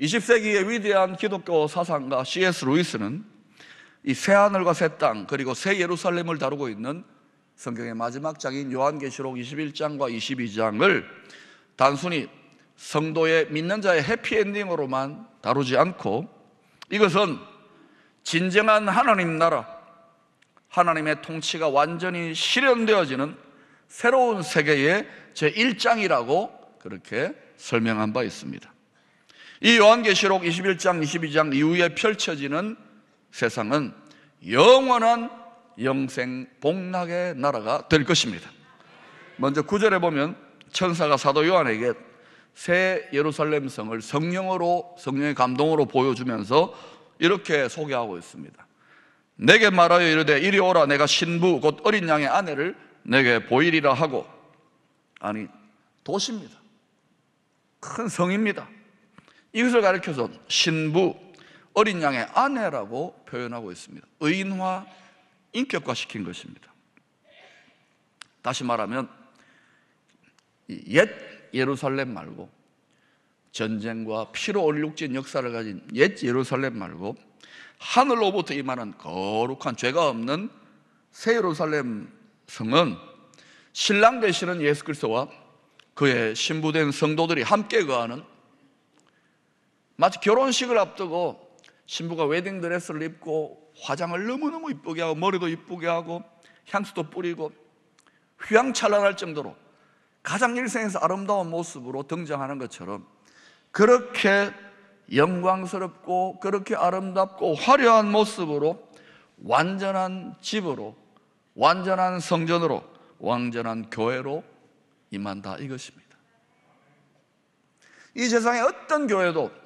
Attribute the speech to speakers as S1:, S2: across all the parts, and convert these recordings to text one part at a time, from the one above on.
S1: 20세기의 위대한 기독교 사상가 C.S. 루이스는 이 새하늘과 새 땅 그리고 새 예루살렘을 다루고 있는 성경의 마지막 장인 요한계시록 21장과 22장을 단순히 성도의 믿는 자의 해피엔딩으로만 다루지 않고 이것은 진정한 하나님 나라, 하나님의 통치가 완전히 실현되어지는 새로운 세계의 제1장이라고 그렇게 설명한 바 있습니다. 이 요한계시록 21장, 22장 이후에 펼쳐지는 세상은 영원한 영생 복락의 나라가 될 것입니다. 먼저 구절에 보면 천사가 사도 요한에게 새 예루살렘 성을 성령으로 성령의 감동으로 보여주면서 이렇게 소개하고 있습니다. 내게 말하여 이르되 이리 오라 내가 신부 곧 어린 양의 아내를 내게 보이리라 하고 아니 도시입니다. 큰 성입니다. 이것을 가리켜서 신부 어린 양의 아내라고 표현하고 있습니다. 의인화 인격화 시킨 것입니다. 다시 말하면 옛 예루살렘 말고 전쟁과 피로 얼룩진 역사를 가진 옛 예루살렘 말고 하늘로부터 임하는 거룩한 죄가 없는 새 예루살렘 성은 신랑 되시는 예수 그리스도와 그의 신부된 성도들이 함께 거하는 마치 결혼식을 앞두고 신부가 웨딩 드레스를 입고 화장을 너무너무 이쁘게 하고 머리도 이쁘게 하고 향수도 뿌리고 휘황찬란할 정도로 가장 일생에서 아름다운 모습으로 등장하는 것처럼 그렇게 영광스럽고 그렇게 아름답고 화려한 모습으로 완전한 집으로 완전한 성전으로 완전한 교회로 임한다 이것입니다. 이 세상에 어떤 교회도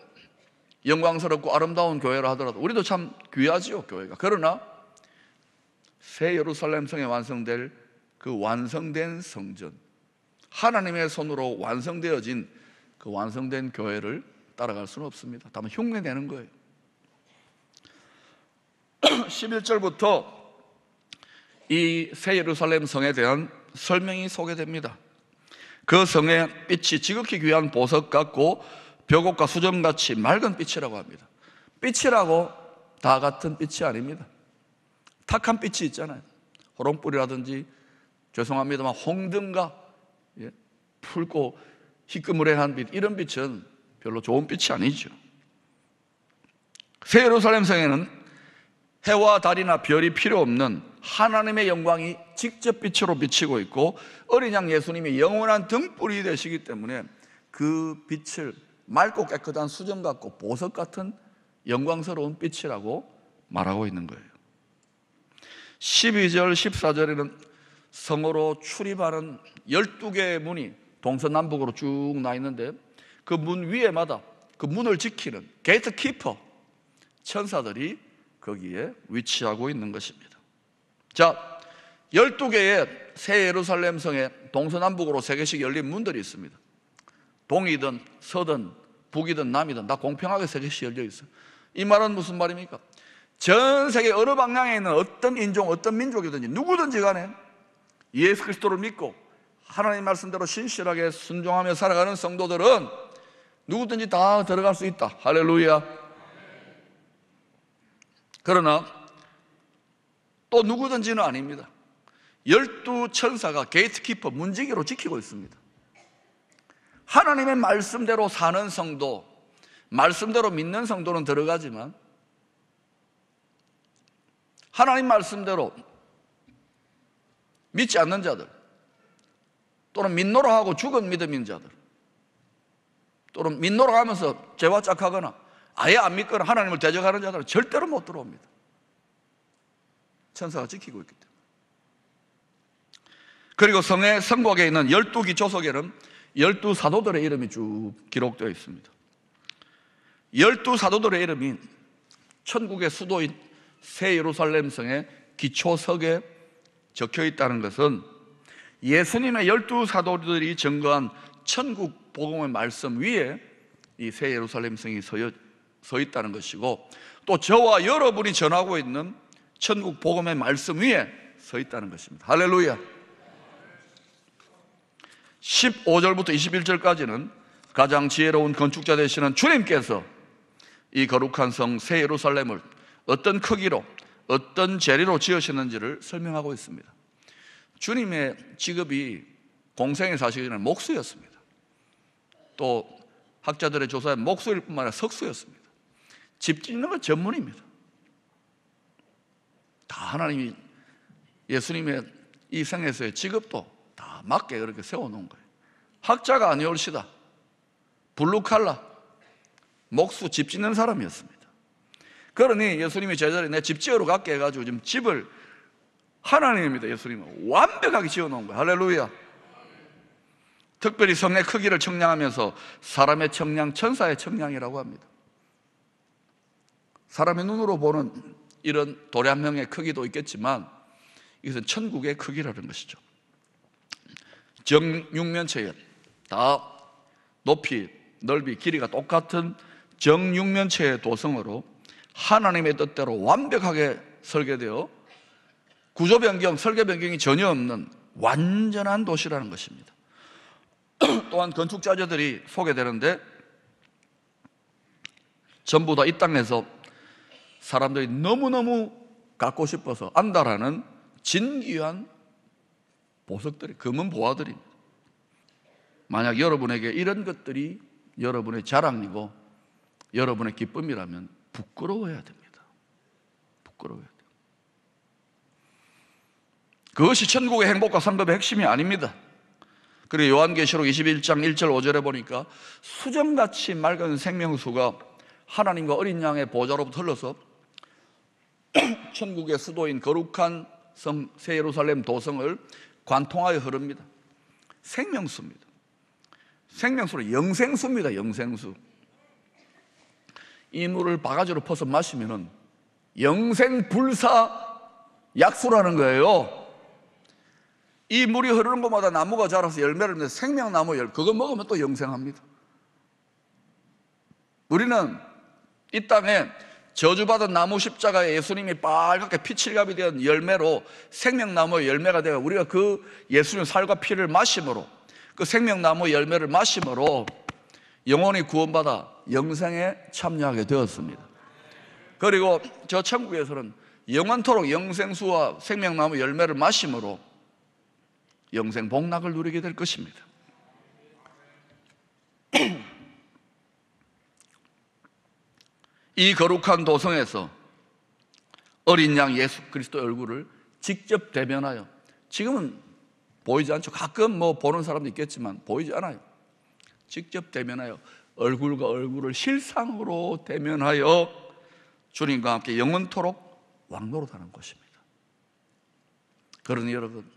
S1: 영광스럽고 아름다운 교회라 하더라도 우리도 참 귀하지요 교회가. 그러나 새 예루살렘 성에 완성될 그 완성된 성전 하나님의 손으로 완성되어진 그 완성된 교회를 따라갈 수는 없습니다. 다만 흉내 내는 거예요. 11절부터 이 새 예루살렘 성에 대한 설명이 소개됩니다. 그 성의 빛이 지극히 귀한 보석 같고 벽옥과 수정같이 맑은 빛이라고 합니다. 빛이라고 다 같은 빛이 아닙니다. 탁한 빛이 있잖아요. 호롱불이라든지 죄송합니다만 홍등과 예, 붉고 희끄무레한 빛 이런 빛은 별로 좋은 빛이 아니죠. 새 예루살렘 성에는 해와 달이나 별이 필요 없는 하나님의 영광이 직접 빛으로 비치고 있고 어린 양 예수님이 영원한 등불이 되시기 때문에 그 빛을 맑고 깨끗한 수정 같고 보석 같은 영광스러운 빛이라고 말하고 있는 거예요. 12절, 14절에는 성으로 출입하는 12개의 문이 동서남북으로 쭉 나 있는데 그 문 위에마다 그 문을 지키는 게이트 키퍼 천사들이 거기에 위치하고 있는 것입니다. 자, 12개의 새 예루살렘 성에 동서남북으로 세 개씩 열린 문들이 있습니다. 동이든 서든 북이든 남이든 다 공평하게 세 개씩 열려 있어요. 이 말은 무슨 말입니까? 전 세계 어느 방향에 있는 어떤 인종, 어떤 민족이든지 누구든지 간에 예수 그리스도를 믿고 하나님 말씀대로 신실하게 순종하며 살아가는 성도들은 누구든지 다 들어갈 수 있다. 할렐루야. 그러나 또 누구든지는 아닙니다. 열두 천사가 게이트키퍼 문지기로 지키고 있습니다. 하나님의 말씀대로 사는 성도, 말씀대로 믿는 성도는 들어가지만 하나님 말씀대로 믿지 않는 자들 또는 믿노라 하고 죽은 믿음인 자들 또는 믿노라 하면서 죄와 짝하거나 아예 안 믿거나 하나님을 대적하는 자들은 절대로 못 들어옵니다. 천사가 지키고 있기 때문에. 그리고 성의 성곽에 있는 열두 기초석에는 열두 사도들의 이름이 쭉 기록되어 있습니다. 열두 사도들의 이름이 천국의 수도인 새 예루살렘 성의 기초석에 적혀 있다는 것은 예수님의 열두 사도들이 증거한 천국 복음의 말씀 위에 이 새 예루살렘 성이 서, 서 있다는 것이고 또 저와 여러분이 전하고 있는 천국 복음의 말씀 위에 서 있다는 것입니다. 할렐루야. 15절부터 21절까지는 가장 지혜로운 건축자 되시는 주님께서 이 거룩한 성 새 예루살렘을 어떤 크기로 어떤 재리로 지으셨는지를 설명하고 있습니다. 주님의 직업이 공생에 사시기 전에 목수였습니다. 또 학자들의 조사에 목수일 뿐만 아니라 석수였습니다. 집 짓는 건 전문입니다. 다 하나님이 예수님의 이 생에서의 직업도 다 맞게 그렇게 세워놓은 거예요. 학자가 아니올시다. 블루칼라, 목수, 집 짓는 사람이었습니다. 그러니 예수님이 제자리 내집 지으러 갈게 해가지고 지금 집을 하나님입니다. 예수님은 완벽하게 지어놓은 거예요. 할렐루야. 특별히 성의 크기를 청량하면서 사람의 청량, 천사의 청량이라고 합니다. 사람의 눈으로 보는 이런 돌의 한 명의 크기도 있겠지만 이것은 천국의 크기라는 것이죠. 정육면체에 다 높이, 넓이, 길이가 똑같은 정육면체의 도성으로 하나님의 뜻대로 완벽하게 설계되어 구조 변경, 설계 변경이 전혀 없는 완전한 도시라는 것입니다. 또한 건축자들이 소개되는데 전부 다 이 땅에서 사람들이 너무너무 갖고 싶어서 안다라는 진귀한 보석들이 금은 보화들입니다. 만약 여러분에게 이런 것들이 여러분의 자랑이고 여러분의 기쁨이라면 부끄러워해야 됩니다. 부끄러워해야 돼요. 그것이 천국의 행복과 상급의 핵심이 아닙니다. 그리고 요한계시록 21장 1절 5절에 보니까 수정같이 맑은 생명수가 하나님과 어린 양의 보좌로부터 흘러서 천국의 수도인 거룩한 성 새 예루살렘 도성을 관통하여 흐릅니다. 생명수입니다. 생명수로 영생수입니다. 영생수. 이 물을 바가지로 퍼서 마시면은 영생 불사 약수라는 거예요. 이 물이 흐르는 곳마다 나무가 자라서 열매를 맺는 생명나무 열, 그거 먹으면 또 영생합니다. 우리는 이 땅에 저주받은 나무 십자가에 예수님이 빨갛게 피칠갑이 된 열매로 생명나무의 열매가 되어 우리가 그 예수님 살과 피를 마심으로 그 생명나무 열매를 마심으로 영원히 구원받아 영생에 참여하게 되었습니다. 그리고 저 천국에서는 영원토록 영생수와 생명나무 열매를 마심으로 영생 복락을 누리게 될 것입니다. 이 거룩한 도성에서 어린 양 예수 그리스도의 얼굴을 직접 대면하여 지금은 보이지 않죠. 가끔 뭐 보는 사람도 있겠지만 보이지 않아요. 직접 대면하여 얼굴과 얼굴을 실상으로 대면하여 주님과 함께 영원토록 왕노릇하는 것입니다. 그러니 여러분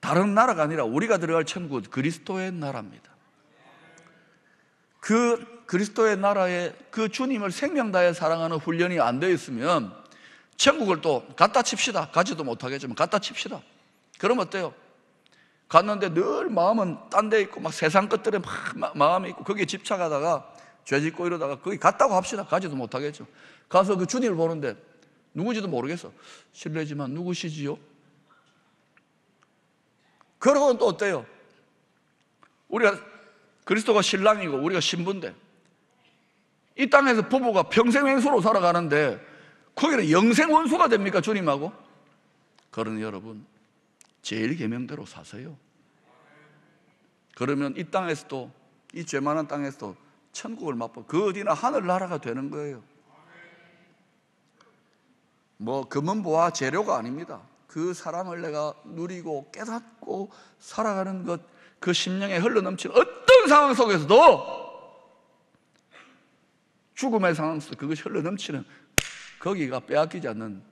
S1: 다른 나라가 아니라 우리가 들어갈 천국 그리스도의 나라입니다. 그 그리스도의 나라에 그 주님을 생명 다해 사랑하는 훈련이 안 되어 있으면 천국을 또 갖다 칩시다. 가지도 못하겠지만 갖다 칩시다. 그럼 어때요? 갔는데 늘 마음은 딴 데 있고 막 세상 것들에 막 마음이 있고 거기에 집착하다가 죄 짓고 이러다가 거기 갔다고 합시다. 가지도 못하겠죠. 가서 그 주님을 보는데 누구지도 모르겠어. 실례지만 누구시지요? 그러고는 또 어때요? 우리가 그리스도가 신랑이고 우리가 신부인데 이 땅에서 부부가 평생 왼수로 살아가는데 거기는 영생 원수가 됩니까 주님하고? 그러니 여러분 제일 계명대로 사세요. 그러면 이 땅에서도 이 죄만한 땅에서도 천국을 맛보 그 어디나 하늘나라가 되는 거예요. 뭐 금은 보아 재료가 아닙니다. 그 사랑을 내가 누리고 깨닫고 살아가는 것, 그 심령에 흘러넘치는 어떤 상황 속에서도 죽음의 상황 속 그것이 흘러넘치는 거기가 빼앗기지 않는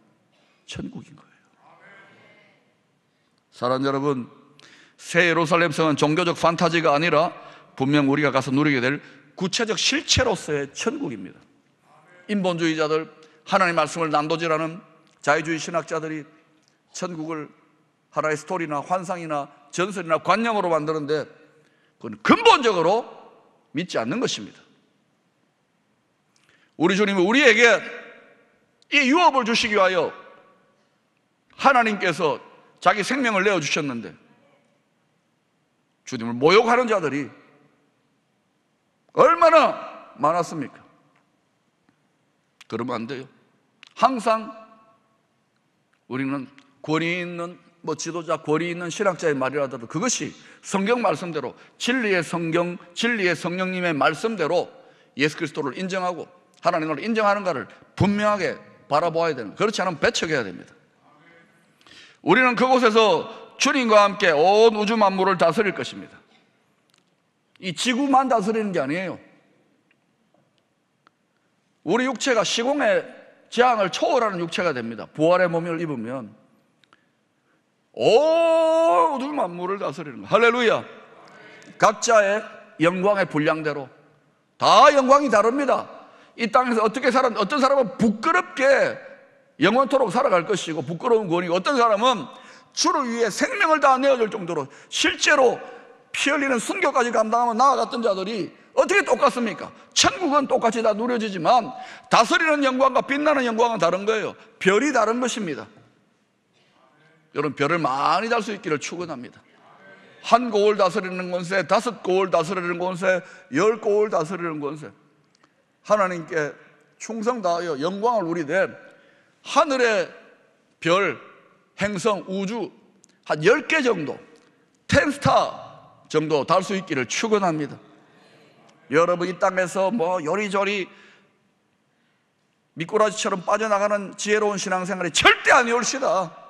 S1: 천국인 거예요. 사랑 여러분, 새 예루살렘 성은 종교적 판타지가 아니라 분명 우리가 가서 누리게 될 구체적 실체로서의 천국입니다. 인본주의자들, 하나님 말씀을 난도질하는 자유주의 신학자들이 천국을 하나의 스토리나 환상이나 전설이나 관념으로 만드는데 그건 근본적으로 믿지 않는 것입니다. 우리 주님은 우리에게 이 유업을 주시기 위하여 하나님께서 자기 생명을 내어 주셨는데 주님을 모욕하는 자들이 얼마나 많았습니까? 그러면 안 돼요. 항상 우리는 권위 있는 뭐 지도자, 권위 있는 신학자의 말이라도 그것이 성경 말씀대로 진리의 성경, 진리의 성령님의 말씀대로 예수 그리스도를 인정하고 하나님을 인정하는가를 분명하게 바라보아야 되는. 그렇지 않으면 배척해야 됩니다. 우리는 그곳에서 주님과 함께 온 우주 만물을 다스릴 것입니다. 이 지구만 다스리는 게 아니에요. 우리 육체가 시공의 재앙을 초월하는 육체가 됩니다. 부활의 몸을 입으면 온 우주 만물을 다스리는 거. 할렐루야. 각자의 영광의 분량대로 다 영광이 다릅니다. 이 땅에서 어떻게 살았 어떤 사람은 부끄럽게 영원토록 살아갈 것이고 부끄러운 권이 어떤 사람은 주를 위해 생명을 다 내어줄 정도로 실제로 피 흘리는 순교까지 감당하며 나아갔던 자들이 어떻게 똑같습니까? 천국은 똑같이 다 누려지지만 다스리는 영광과 빛나는 영광은 다른 거예요. 별이 다른 것입니다. 여러분 별을 많이 달 수 있기를 축원합니다. 한 고을 다스리는 권세, 다섯 고을 다스리는 권세, 열 고을 다스리는 권세. 하나님께 충성 다하여 영광을 누리되 하늘의 별, 행성, 우주 한 10개 정도, 텐스타 정도 달 수 있기를 축원합니다. 여러분 이 땅에서 뭐 요리조리 미꾸라지처럼 빠져나가는 지혜로운 신앙생활이 절대 아니올시다.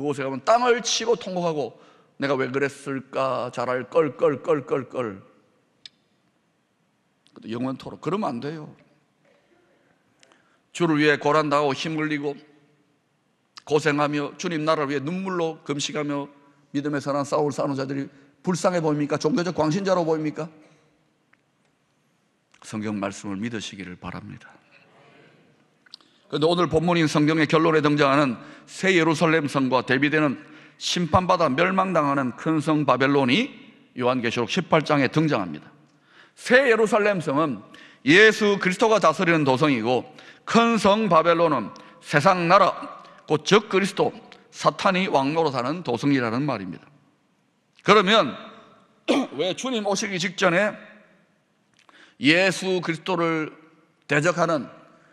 S1: 그곳에 가면 땅을 치고 통곡하고 내가 왜 그랬을까 잘할 껄껄껄껄껄 영원토록 그러면 안 돼요. 주를 위해 고란당하고 힘 흘리고 고생하며 주님 나라를 위해 눈물로 금식하며 믿음의 선한 싸울 싸우는 자들이 불쌍해 보입니까? 종교적 광신자로 보입니까? 성경 말씀을 믿으시기를 바랍니다. 그런데 오늘 본문인 성경의 결론에 등장하는 새 예루살렘 성과 대비되는 심판받아 멸망당하는 큰 성 바벨론이 요한계시록 18장에 등장합니다. 새 예루살렘 성은 예수 그리스도가 다스리는 도성이고 큰 성 바벨론은 세상 나라 곧적 그리스도 사탄이 왕노로 사는 도성이라는 말입니다. 그러면 왜 주님 오시기 직전에 예수 그리스도를 대적하는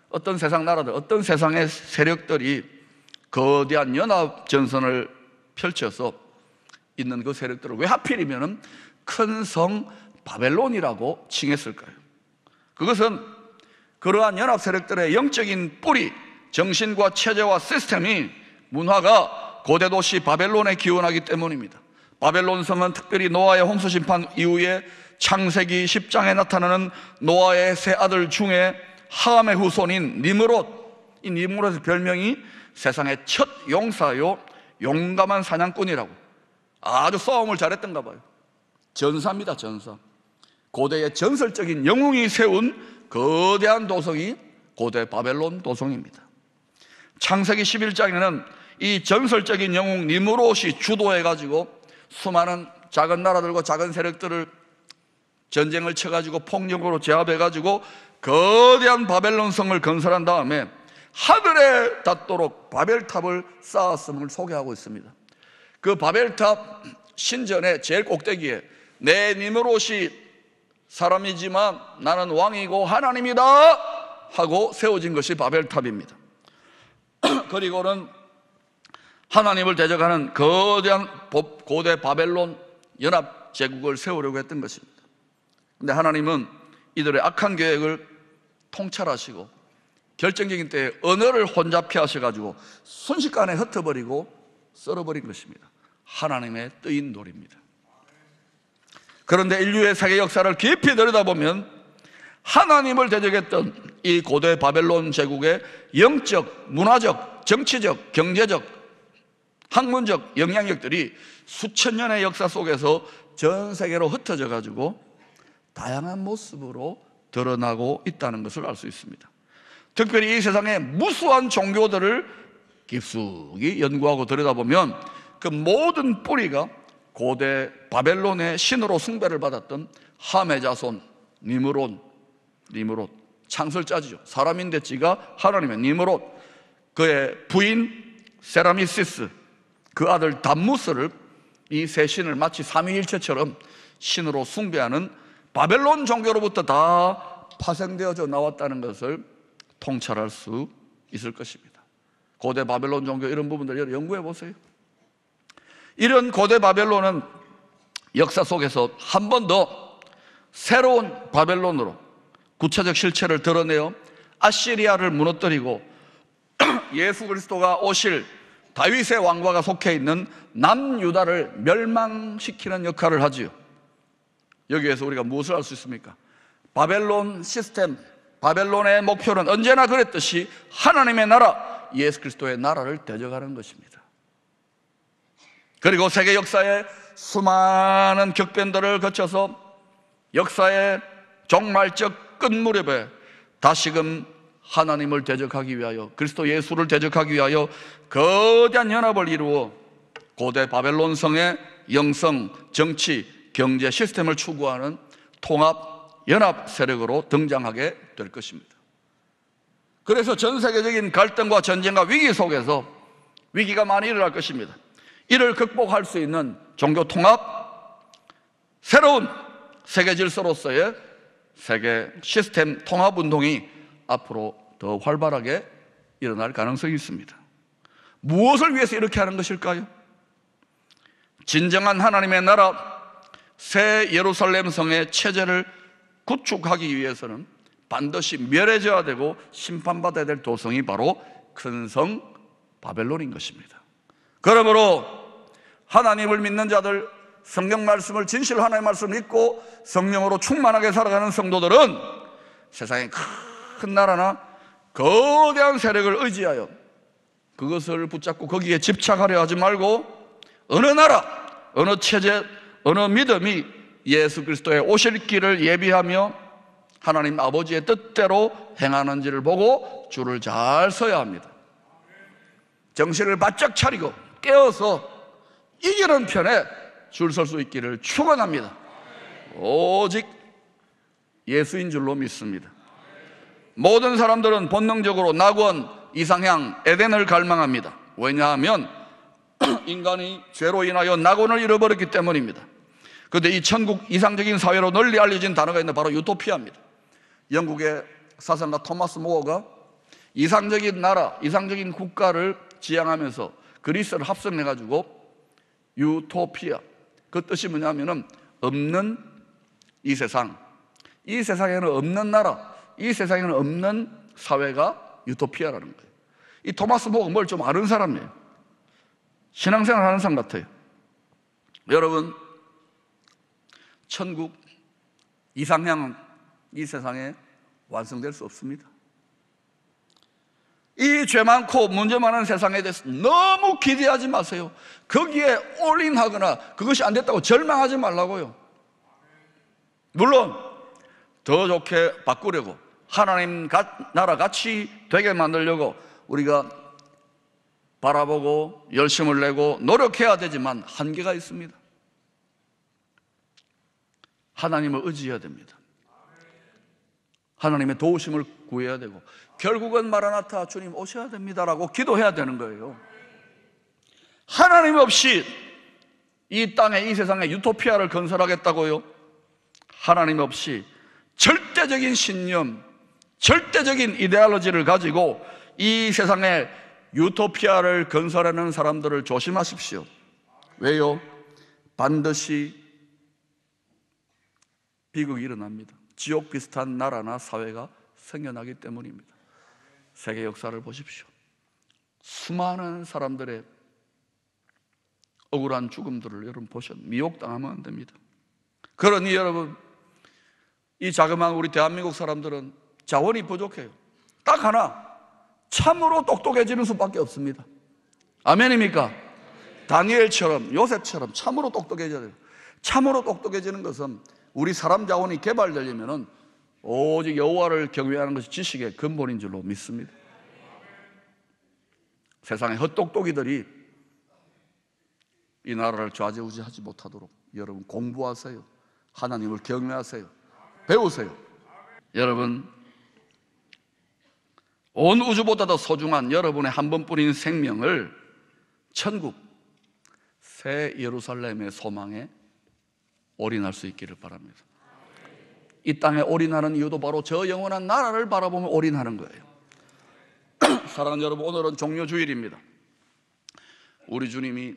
S1: 어떤 세상 나라들, 어떤 세상의 세력들이 거대한 연합 전선을 펼쳐서 있는 그 세력들을 왜 하필이면 큰성 바벨론이라고 칭했을까요? 그것은 그러한 연합 세력들의 영적인 뿌리, 정신과 체제와 시스템이 문화가 고대 도시 바벨론에 기원하기 때문입니다. 바벨론 성은 특별히 노아의 홍수 심판 이후에 창세기 10장에 나타나는 노아의 세 아들 중에 함의 후손인 니므롯. 이 니므롯의 별명이 세상의 첫 용사요 용감한 사냥꾼이라고. 아주 싸움을 잘했던가 봐요. 전사입니다 전사. 고대의 전설적인 영웅이 세운 거대한 도성이 고대 바벨론 도성입니다. 창세기 11장에는 이 전설적인 영웅 니므롯이 주도해가지고 수많은 작은 나라들과 작은 세력들을 전쟁을 쳐가지고 폭력으로 제압해가지고 거대한 바벨론 성을 건설한 다음에 하늘에 닿도록 바벨탑을 쌓았음을 소개하고 있습니다. 그 바벨탑 신전의 제일 꼭대기에 내 니므롯이 사람이지만 나는 왕이고 하나님이다 하고 세워진 것이 바벨탑입니다. 그리고는 하나님을 대적하는 거대한 고대 바벨론 연합 제국을 세우려고 했던 것입니다. 근데 하나님은 이들의 악한 계획을 통찰하시고 결정적인 때에 언어를 혼잡해 하셔가지고 순식간에 흩어버리고 썰어버린 것입니다. 하나님의 뜨인 돌입니다. 그런데 인류의 세계 역사를 깊이 들여다보면 하나님을 대적했던 이 고대 바벨론 제국의 영적, 문화적, 정치적, 경제적, 학문적 영향력들이 수천 년의 역사 속에서 전 세계로 흩어져 가지고 다양한 모습으로 드러나고 있다는 것을 알 수 있습니다. 특별히 이 세상의 무수한 종교들을 깊숙이 연구하고 들여다보면 그 모든 뿌리가 고대 바벨론의 신으로 숭배를 받았던 함의 자손 니므론, 니므롯 창설자지요. 사람인데 지가 하나님의 니므롯 그의 부인 세라미시스 그 아들 담무스를 이 세 신을 마치 삼위일체처럼 신으로 숭배하는 바벨론 종교로부터 다 파생되어져 나왔다는 것을 통찰할 수 있을 것입니다. 고대 바벨론 종교 이런 부분들 여러분 연구해 보세요. 이런 고대 바벨론은 역사 속에서 한 번 더 새로운 바벨론으로 구체적 실체를 드러내어 아시리아를 무너뜨리고 예수 그리스도가 오실 다윗의 왕과가 속해 있는 남유다를 멸망시키는 역할을 하지요. 여기에서 우리가 무엇을 알 수 있습니까? 바벨론 시스템, 바벨론의 목표는 언제나 그랬듯이 하나님의 나라, 예수 그리스도의 나라를 대적하는 것입니다. 그리고 세계 역사에 수많은 격변들을 거쳐서 역사의 종말적 끝무렵에 다시금 하나님을 대적하기 위하여 그리스도 예수를 대적하기 위하여 거대한 연합을 이루어 고대 바벨론 성의 영성, 정치, 경제 시스템을 추구하는 통합 연합 세력으로 등장하게 될 것입니다. 그래서 전 세계적인 갈등과 전쟁과 위기 속에서 위기가 많이 일어날 것입니다. 이를 극복할 수 있는 종교 통합, 새로운 세계 질서로서의 세계 시스템 통합 운동이 앞으로 더 활발하게 일어날 가능성이 있습니다. 무엇을 위해서 이렇게 하는 것일까요? 진정한 하나님의 나라, 새 예루살렘 성의 체제를 구축하기 위해서는 반드시 멸해져야 되고 심판받아야 될 도성이 바로 큰 성 바벨론인 것입니다. 그러므로 하나님을 믿는 자들, 성경 말씀을 진실 하나님의 말씀을 믿고 성령으로 충만하게 살아가는 성도들은 세상의 큰 나라나 거대한 세력을 의지하여 그것을 붙잡고 거기에 집착하려 하지 말고 어느 나라, 어느 체제, 어느 믿음이 예수 그리스도의 오실 길을 예비하며 하나님 아버지의 뜻대로 행하는지를 보고 줄을 잘 서야 합니다. 정신을 바짝 차리고 깨어서 이기는 편에 줄 설 수 있기를 축원합니다. 오직 예수인 줄로 믿습니다. 모든 사람들은 본능적으로 낙원, 이상향, 에덴을 갈망합니다. 왜냐하면 인간이 죄로 인하여 낙원을 잃어버렸기 때문입니다. 그런데 이 천국 이상적인 사회로 널리 알려진 단어가 있는데 바로 유토피아입니다. 영국의 사상가 토마스 모어가 이상적인 나라, 이상적인 국가를 지향하면서 그리스를 합성해 가지고 유토피아 그 뜻이 뭐냐면은 없는 이 세상 이 세상에는 없는 나라 이 세상에는 없는 사회가 유토피아라는 거예요. 이 토마스 모어가 뭘 좀 아는 사람이에요? 신앙생활 하는 사람 같아요. 여러분 천국 이상향은 이 세상에 완성될 수 없습니다 이 죄 많고 문제 많은 세상에 대해서 너무 기대하지 마세요. 거기에 올인하거나 그것이 안 됐다고 절망하지 말라고요. 물론 더 좋게 바꾸려고 하나님 나라 같이 되게 만들려고 우리가 바라보고 열심을 내고 노력해야 되지만 한계가 있습니다. 하나님을 의지해야 됩니다. 하나님의 도우심을 구해야 되고 결국은 마라나타 주님 오셔야 됩니다라고 기도해야 되는 거예요. 하나님 없이 이 땅에 이 세상에 유토피아를 건설하겠다고요? 하나님 없이 절대적인 신념, 절대적인 이데올로지를 가지고 이 세상에 유토피아를 건설하는 사람들을 조심하십시오. 왜요? 반드시 비극이 일어납니다. 지옥 비슷한 나라나 사회가 생겨나기 때문입니다. 세계 역사를 보십시오. 수많은 사람들의 억울한 죽음들을 여러분 보셨 미혹당하면 안 됩니다. 그러니 여러분 이 자그마한 우리 대한민국 사람들은 자원이 부족해요. 딱 하나 참으로 똑똑해지는 수밖에 없습니다. 아멘입니까? 다니엘처럼 요셉처럼 참으로 똑똑해져야 돼요. 참으로 똑똑해지는 것은 우리 사람 자원이 개발되려면 오직 여호와를 경외하는 것이 지식의 근본인 줄로 믿습니다. 세상의 헛똑똑이들이 이 나라를 좌지우지하지 못하도록 여러분 공부하세요. 하나님을 경외하세요. 배우세요. 여러분 온 우주보다 더 소중한 여러분의 한 번뿐인 생명을 천국 새 예루살렘의 소망에 올인할 수 있기를 바랍니다. 이 땅에 올인하는 이유도 바로 저 영원한 나라를 바라보며 올인하는 거예요. 사랑하는 여러분, 오늘은 종료 주일입니다. 우리 주님이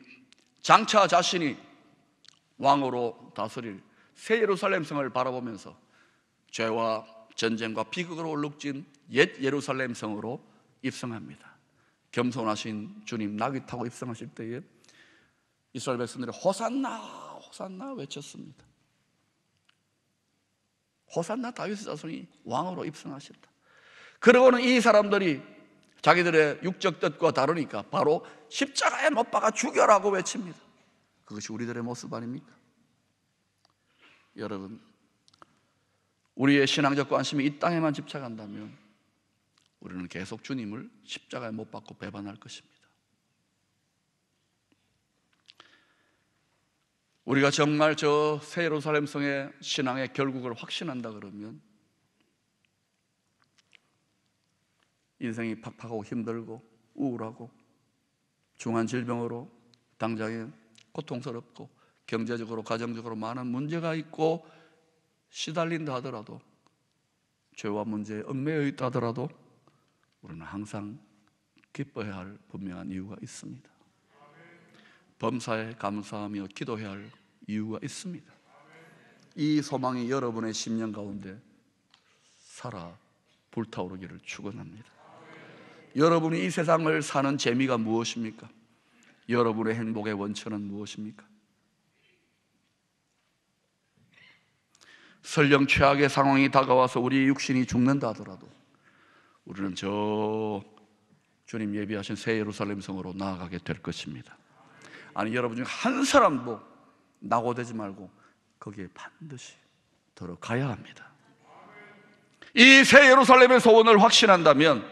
S1: 장차 자신이 왕으로 다스릴 새 예루살렘 성을 바라보면서 죄와 전쟁과 비극으로 얼룩진 옛 예루살렘 성으로 입성합니다. 겸손하신 주님 낙이 타고 입성하실 때에 이스라엘 백성들이 호산나 호산나 외쳤습니다. 호산나 다윗의 자손이 왕으로 입성하셨다. 그러고는 이 사람들이 자기들의 육적 뜻과 다르니까 바로 십자가에 못 박아 죽여라고 외칩니다. 그것이 우리들의 모습 아닙니까? 여러분, 우리의 신앙적 관심이 이 땅에만 집착한다면 우리는 계속 주님을 십자가에 못 박고 배반할 것입니다. 우리가 정말 저 새 예루살렘 성의 신앙의 결국을 확신한다 그러면 인생이 팍팍하고 힘들고 우울하고 중한 질병으로 당장에 고통스럽고 경제적으로 가정적으로 많은 문제가 있고 시달린다 하더라도 죄와 문제에 얽매여 있다 하더라도 우리는 항상 기뻐해야 할 분명한 이유가 있습니다. 범사에 감사하며 기도해야 할 이유가 있습니다. 이 소망이 여러분의 심령 가운데 살아 불타오르기를 축원합니다. 여러분이 이 세상을 사는 재미가 무엇입니까? 여러분의 행복의 원천은 무엇입니까? 설령 최악의 상황이 다가와서 우리 육신이 죽는다 하더라도 우리는 저 주님 예비하신 새 예루살렘 성으로 나아가게 될 것입니다. 아니 여러분 중 한 사람도 낙오되지 말고 거기에 반드시 들어가야 합니다. 이 새 예루살렘의 소원을 확신한다면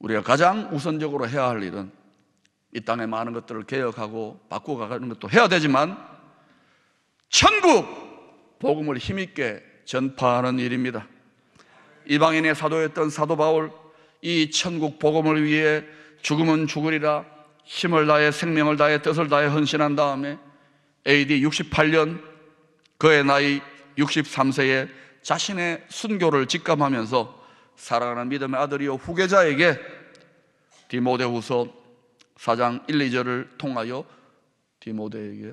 S1: 우리가 가장 우선적으로 해야 할 일은 이 땅의 많은 것들을 개혁하고 바꾸어가는 것도 해야 되지만 천국 복음을 힘있게 전파하는 일입니다. 이방인의 사도였던 사도 바울 이 천국 복음을 위해 죽으면 죽으리라 힘을 다해 생명을 다해 뜻을 다해 헌신한 다음에 AD 68년 그의 나이 63세에 자신의 순교를 직감하면서 사랑하는 믿음의 아들이요 후계자에게 디모데후서 4장 1, 2절을 통하여 디모데에게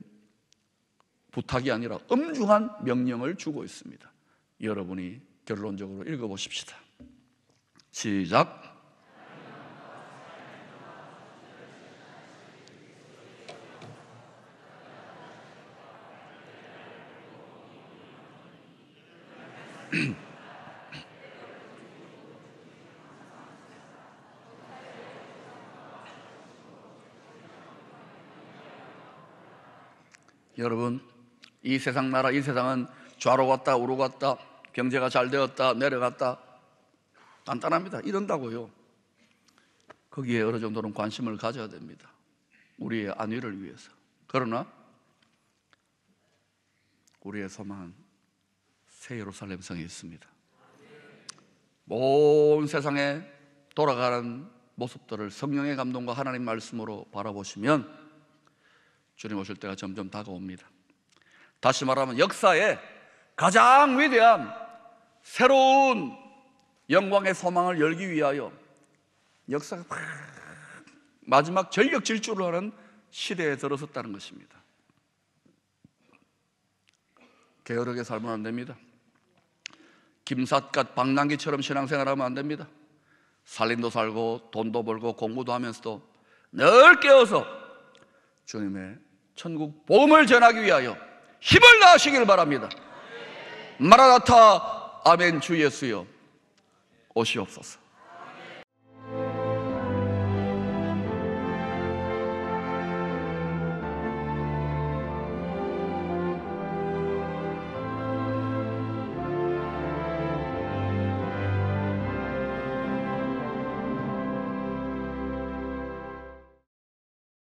S1: 부탁이 아니라 엄중한 명령을 주고 있습니다. 여러분이 결론적으로 읽어보십시다. 시작. 여러분, 이 세상 나라, 이 세상은 좌로 갔다, 우로 갔다, 경제가 잘 되었다, 내려갔다. 간단합니다. 이런다고요. 거기에 어느 정도는 관심을 가져야 됩니다. 우리의 안위를 위해서. 그러나, 우리의 소망은 새 예루살렘 성에 있습니다. 온 세상에 돌아가는 모습들을 성령의 감동과 하나님 말씀으로 바라보시면 주님 오실 때가 점점 다가옵니다. 다시 말하면 역사에 가장 위대한 새로운 영광의 소망을 열기 위하여 역사가 막 마지막 전력 질주를 하는 시대에 들어섰다는 것입니다. 게으르게 살면 안 됩니다. 김삿갓 방랑기처럼 신앙생활하면 안 됩니다. 살림도 살고 돈도 벌고 공부도 하면서도 늘 깨어서 주님의 천국 복음을 전하기 위하여 힘을 다하시길 바랍니다. 마라나타 아멘 주 예수여 오시옵소서.